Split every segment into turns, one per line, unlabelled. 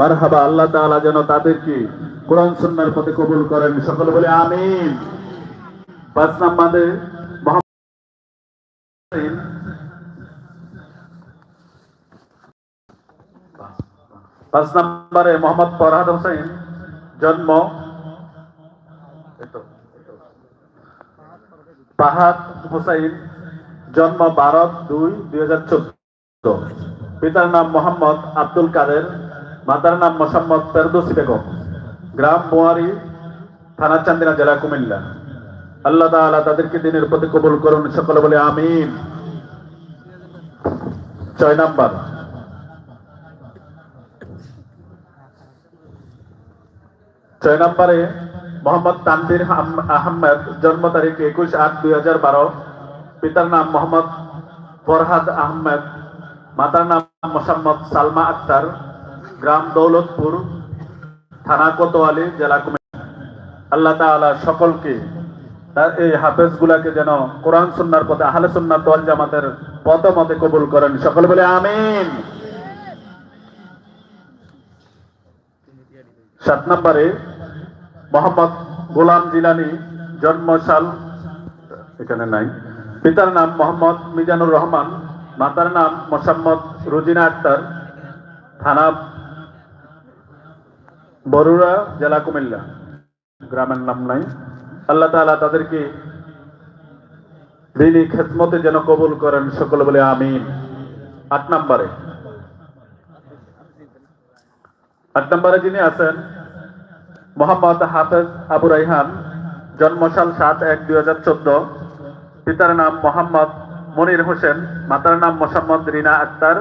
মারহাবা, আল্লাহ তাআলা যেন তাদেরকে কোরআন সুন্নাহর পথে কবুল করেন। সকলে বলে আমিন। পাঁচ নম্বরে পাঁচ নম্বরে মোহাম্মদ ফরহাদ হোসেন, জন্ম। ফাহাদ হোসাইন জন্ম বারো দুই দুই হাজার চোদ্দ। পিতার নাম মোহাম্মদ আব্দুল কাদের। মাতার নাম মোসাম্মদ ফেরদৌসি বেগম। গ্রাম বোয়ারি, থানা চান্দিনা জেলা কুমিল্লা। আল্লাহ তাআলা তাদেরকে দিনের প্রতি কবুল করুন, সকলে বলে আমিন। ছয় নাম্বার। ছয় নম্বরে মোহাম্মদ তানভীর আহমেদ, জন্ম তারিখ একুশ আট দুই হাজার বারো। পিতার নাম মোহাম্মদ ফরহাদ আহমেদ, মাতার নাম মোসাম্মদ সালমা আক্তার। গ্রাম দৌলতপুর, থানা কোতোয়ালি, জেলা কুমিল্লা। আল্লাহ তাআলা সকলকে তার এই হাফেজ গুলাকে যেন কোরআন সুন্নার পথে, আহলে সুন্নাত ওয়াল জামাতের পথ মতে কবুল করেন। সকল বলে আমিন। সাত নম্বরে মোহাম্মদ গোলাম জিলানি জন্মসাল, এখানে নাই। পিতার নাম মোহাম্মদ মিজানুর রহমান, মাতার নাম মোসাম্মদ রুজিনা আক্তার। থানা বরুড়া জেলা কুমিল্লা, গ্রামের নাম নাই। আল্লাহ তাআলা তাদেরকে দিনী খেদমতে যেন কবুল করেন সকল বলে আমিন। আট নম্বরে। আট নম্বরে যিনি আছেন, মোহাম্মদ হাফেজ আবু রাইহান, জন্মসাল সাত এক দুই হাজার চোদ্দ। পিতার নাম মোহাম্মদ মনির হোসেন, মাতার নাম মোসাম্মদ রিনা আক্তার,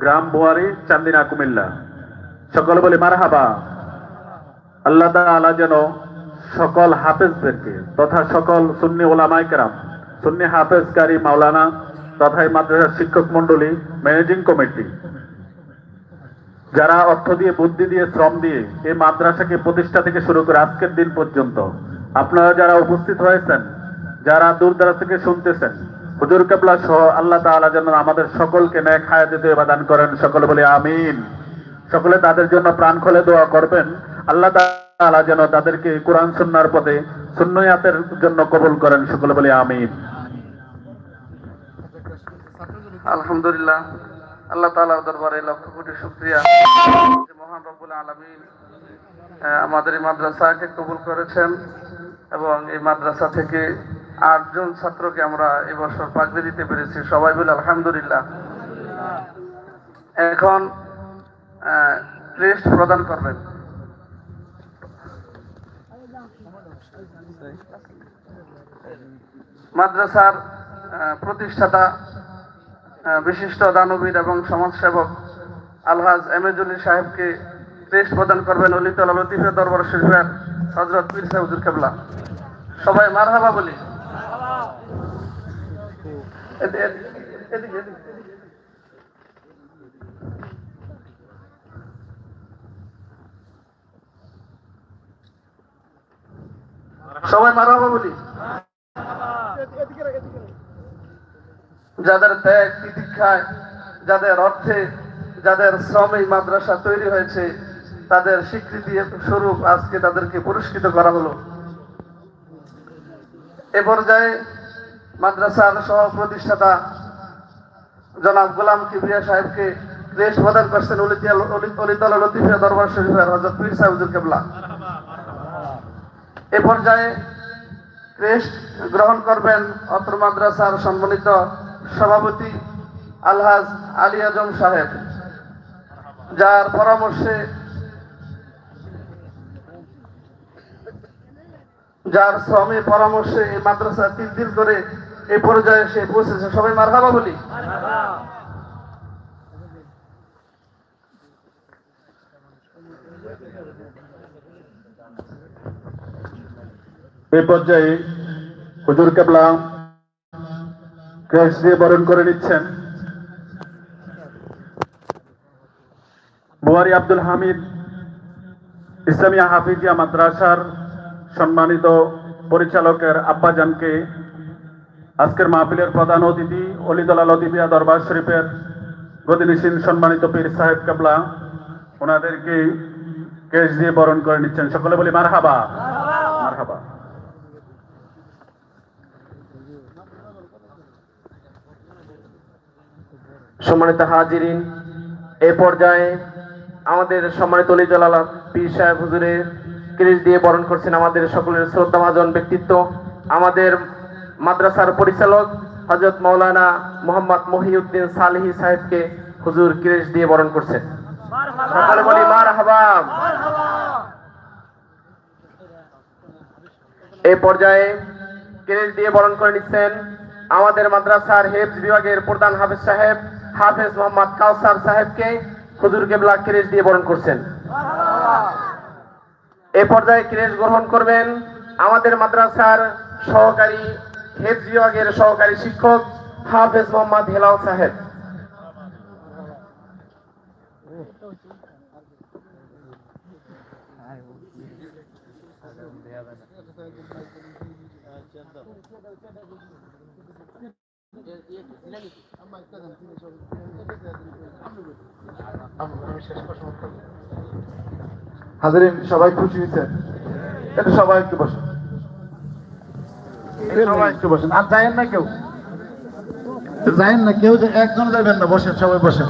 গ্রাম বুয়ারি, চান্দিনা কুমিল্লা। সকল বলে মারহাবা। আল্লাহ তাআলা যেন সকল হাফেজদেরকে তথা সকল সুন্নি ওলামাই কেরাম, সুন্নি হাফেজকারী মাওলানা তথা এই মাদ্রাসার শিক্ষক মন্ডলী ম্যানেজিং কমিটি, যারা অর্থ দিয়ে, বুদ্ধি দিয়ে, শ্রম দিয়ে এই মাদ্রাসাকে প্রতিষ্ঠা থেকে শুরু করে আজকের দিন পর্যন্ত আপনারা যারা উপস্থিত হয়েছেন, যারা দূর দূরান্ত থেকে শুনতেছেন, হুজুর কেবলা সহ আল্লাহ তাআলা যেন আমাদের সকলকে ন্যায় খায় দিতে দান করেন। সকলে বলে আমিন। সকলে তাদের জন্য প্রাণ খুলে দোয়া করবেন। আল্লাহ তাআলা যেন তাদেরকে কোরআন সুন্নার পথে সুন্নয়াতের জন্য কবুল করেন। সকলে বলে আমিন।
আলহামদুলিল্লাহ। আল্লাহ তাআলার দরবারে লক্ষ কোটি শুকরিয়া। মহান রব্বুল আলামিন আমাদের এই মাদ্রাসাকে কবুল করেছেন এবং এই মাদ্রাসা থেকে আটজন ছাত্রকে আমরা এবছর পাগড়ি দিতে পেরেছি। সবাই বলে আলহামদুলিল্লাহ। এখন ক্রেস্ট প্রদান করবেন। মাদ্রাসার প্রতিষ্ঠাতা বিশিষ্ট দানবীর এবং সমাজসেবক আলহাজ এমেজুলি সাহেবকে দেশ প্রদান করবেন অলিতলা লতিফে দরবার শরীফের হজরত পীর সাহুজুর কেবলা। সবাই মারহাবা বলি। এদি- এদি- এদিকে, এদিকে, সবাই মারহাবা বলি। যাদের ত্যাগ তিতিক্ষায় যাদের অর্থে, যাদের শ্রমে মাদ্রাসা তৈরি হয়েছে, তাদের স্বীকৃতি স্বরূপ আজকে তাদেরকে পুরস্কৃত করা হলো। এ পর্যায়ে মাদ্রাসার সহ প্রতিষ্ঠাতা জনাব গোলাম কিবরিয়া সাহেবকে দেশ প্রদান করছেন অলিতলা লতিফিয়া দরবার শরীফের হজরত পীর সাহেবুল কেবলা। এ পর্যায়ে ক্রেস্ট গ্রহণ করবেন অত্র মাদ্রাসার সম্মানিত সভাপতি আলহাজ আলী আজম সাহেব, যার পরামর্শে যার শ্রমে পরামর্শে এই মাদ্রাসা তিন দিন করে এই পর্যায়ে সে পৌঁছেছে। সবাই মারহাবা বলি।
এই পর্যায়ে হুজুর কেবলা ক্রেশ দিয়ে বরণ করে নিচ্ছেন। বুয়ারি আব্দুল হামিদ ইসলামিয়া হাফিজিয়া মাদ্রাসার সম্মানিত পরিচালকের আব্বাজানকে আজকের মাহফিলের প্রধান অতিথি অলিদলা লতিফিয়া দরবার শরীফের গদিনিসীন সম্মানিত পীর সাহেব কেবলা, ওনাদেরকে কেশ দিয়ে বরণ করে নিচ্ছেন। সকলে বলি মার হাবা মার হাবা
সম্মানিত হাজিরিন, এ পর্যায়ে আমাদের সম্মানিত অলিজালালা পীর সাহেব হুজুরের ক্রেজ দিয়ে বরণ করছেন আমাদের সকলের শ্রদ্ধাভাজন ব্যক্তিত্ব, আমাদের মাদ্রাসার পরিচালক হজরত মৌলানা মোহাম্মদ মহিউদ্দিন সালেহি সাহেবকে হুজুর ক্রেজ দিয়ে বরণ করছেন। সকলে বলি মার হাবাব এই পর্যায়ে ক্রেজ দিয়ে বরণ করে নিচ্ছেন আমাদের মাদ্রাসার হেফজ বিভাগের প্রধান হাফেজ সাহেব হাফেজ মোহাম্মদ কাউসার সাহেবকে হুজুর কেবলা ক্রেজ দিয়ে বরণ করছেন। এ পর্যায়ে ক্রেজ গ্রহণ করবেন আমাদের মাদ্রাসার সহকারী হেফজ বিভাগের সহকারী শিক্ষক হাফেজ মোহাম্মদ হেলাল সাহেব।
হাজারিন সবাই খুশি হয়েছেন একটু সবাই একটু বসেন। সবাই একটু বসেন। আর যায়েন না কেউ। যায়েন না, কেউ যে একজন যাবেন না, বসেন, সবাই বসেন।